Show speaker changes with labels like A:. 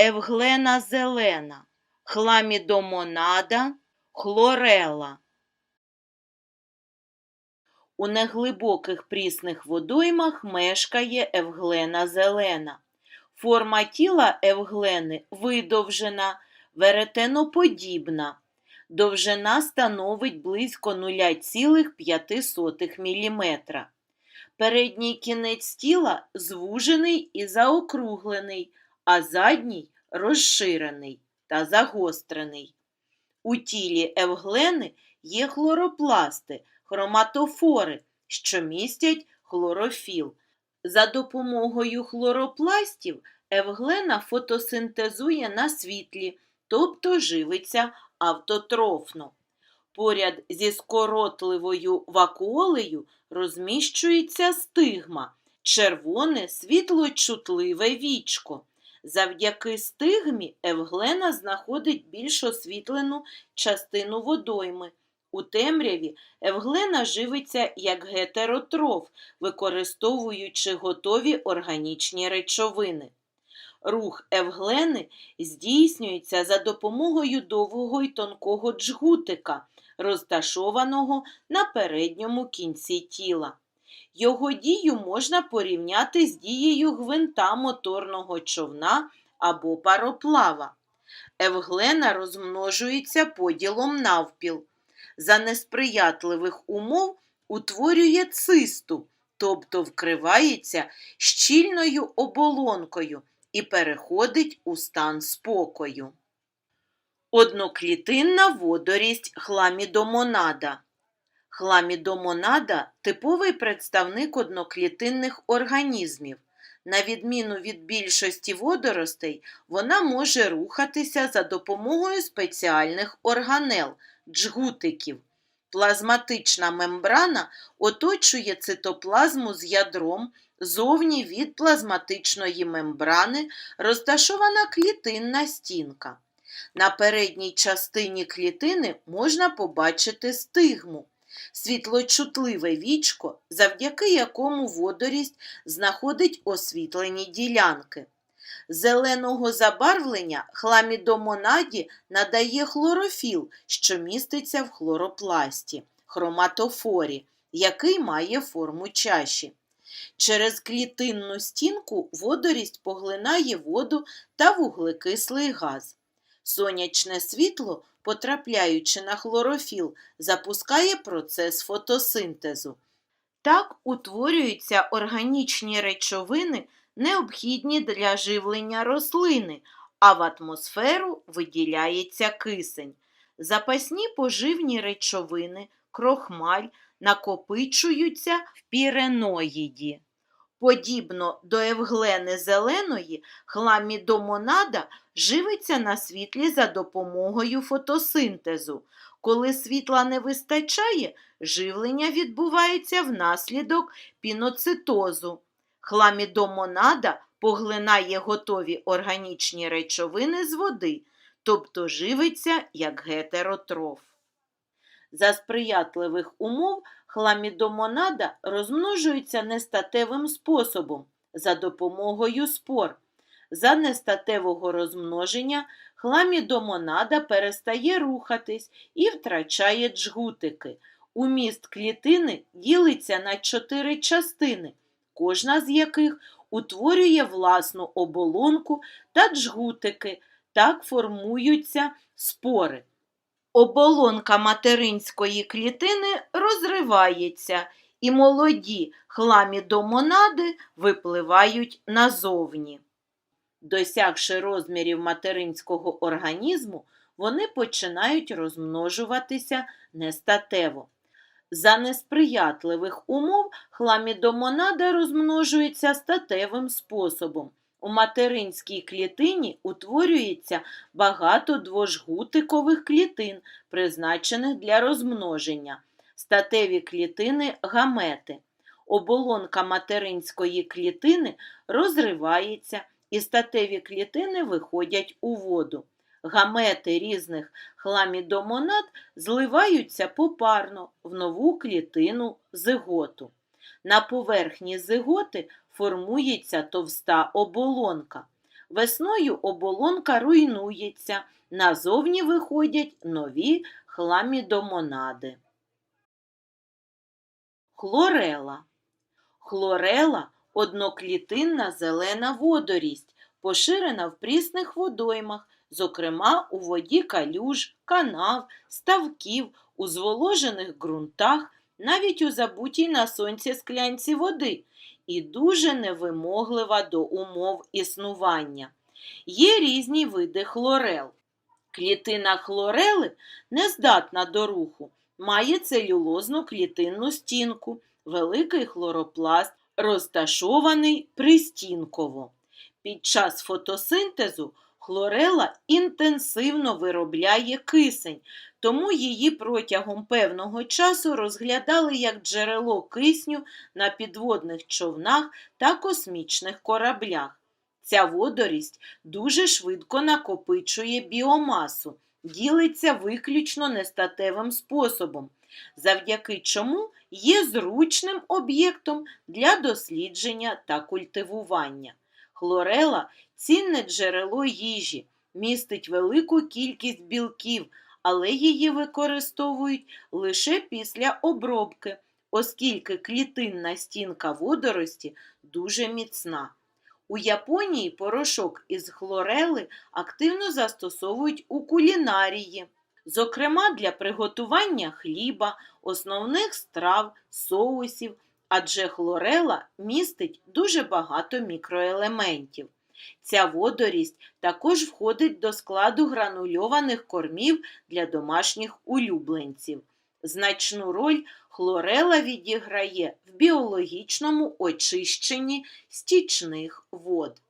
A: евглена зелена, хламідомонада, хлорела. У неглибоких прісних водоймах мешкає евглена зелена. Форма тіла евглени видовжена, веретеноподібна. Довжина становить близько 0,5 мм. Передній кінець тіла звужений і заокруглений, а задній розширений та загострений. У тілі евглени є хлоропласти, хроматофори, що містять хлорофіл. За допомогою хлоропластів евглена фотосинтезує на світлі, тобто живиться автотрофно. Поряд зі скоротливою вакуолею розміщується стигма, червоне світлочутливе вічко. Завдяки стигмі евглена знаходить більш освітлену частину водойми. У темряві евглена живиться як гетеротроф, використовуючи готові органічні речовини. Рух евглени здійснюється за допомогою довгого й тонкого джгутика, розташованого на передньому кінці тіла. Його дію можна порівняти з дією гвинта моторного човна або пароплава. Евглена розмножується поділом навпіл. За несприятливих умов утворює цисту, тобто вкривається щільною оболонкою і переходить у стан спокою. Одноклітинна водорість хламідомонада. Хламідомонада типовий представник одноклітинних організмів. На відміну від більшості водоростей, вона може рухатися за допомогою спеціальних органел джгутиків. Плазматична мембрана оточує цитоплазму з ядром, зовні від плазматичної мембрани розташована клітинна стінка. На передній частині клітини можна побачити стигму, світлочутливе вічко, завдяки якому водорість знаходить освітлені ділянки. Зеленого забарвлення хламідомонаді надає хлорофіл, що міститься в хлоропласті, хроматофорі, який має форму чаші. Через клітинну стінку водорість поглинає воду та вуглекислий газ. Сонячне світло, потрапляючи на хлорофіл, запускає процес фотосинтезу. Так утворюються органічні речовини, необхідні для живлення рослини, а в атмосферу виділяється кисень. Запасні поживні речовини, крохмаль накопичуються в піреноїді. Подібно до евглени зеленої, хламідомонада живиться на світлі за допомогою фотосинтезу. Коли світла не вистачає, живлення відбувається внаслідок піноцитозу. Хламідомонада поглинає готові органічні речовини з води, тобто живиться як гетеротроф. За сприятливих умов хламідомонада розмножується нестатевим способом за допомогою спор. За нестатевого розмноження хламідомонада перестає рухатись і втрачає джгутики. Уміст клітини ділиться на чотири частини, кожна з яких утворює власну оболонку та джгутики. Так формуються спори. Оболонка материнської клітини розривається, і молоді хламідомонади випливають назовні. Досягши розмірів материнського організму, вони починають розмножуватися нестатево. За несприятливих умов хламідомонада розмножується статевим способом. У материнській клітині утворюється багато двожгутикових клітин, призначених для розмноження, статеві клітини гамети. Оболонка материнської клітини розривається і статеві клітини виходять у воду. Гамети різних хламідомонад зливаються попарно в нову клітину зиготу. На поверхні зиготи формується товста оболонка. Весною оболонка руйнується, назовні виходять нові хламідомонади. Хлорела. Хлорела – одноклітинна зелена водорість, поширена в прісних водоймах, зокрема у воді калюж, канав, ставків, у зволожених ґрунтах, навіть у забутій на сонці склянці води, і дуже невимоглива до умов існування. Є різні види хлорел. Клітина хлорели не здатна до руху, має целюлозну клітинну стінку, великий хлоропласт, розташований пристінково. Під час фотосинтезу хлорела інтенсивно виробляє кисень, тому її протягом певного часу розглядали як джерело кисню на підводних човнах та космічних кораблях. Ця водорість дуже швидко накопичує біомасу, ділиться виключно нестатевим способом, завдяки чому є зручним об'єктом для дослідження та культивування. Хлорела цінне джерело їжі, містить велику кількість білків, але її використовують лише після обробки, оскільки клітинна стінка водорості дуже міцна. У Японії порошок із хлорели активно застосовують у кулінарії, зокрема для приготування хліба, основних страв, соусів, адже хлорела містить дуже багато мікроелементів. Ця водорість також входить до складу гранульованих кормів для домашніх улюбленців. Значну роль хлорела відіграє в біологічному очищенні стічних вод.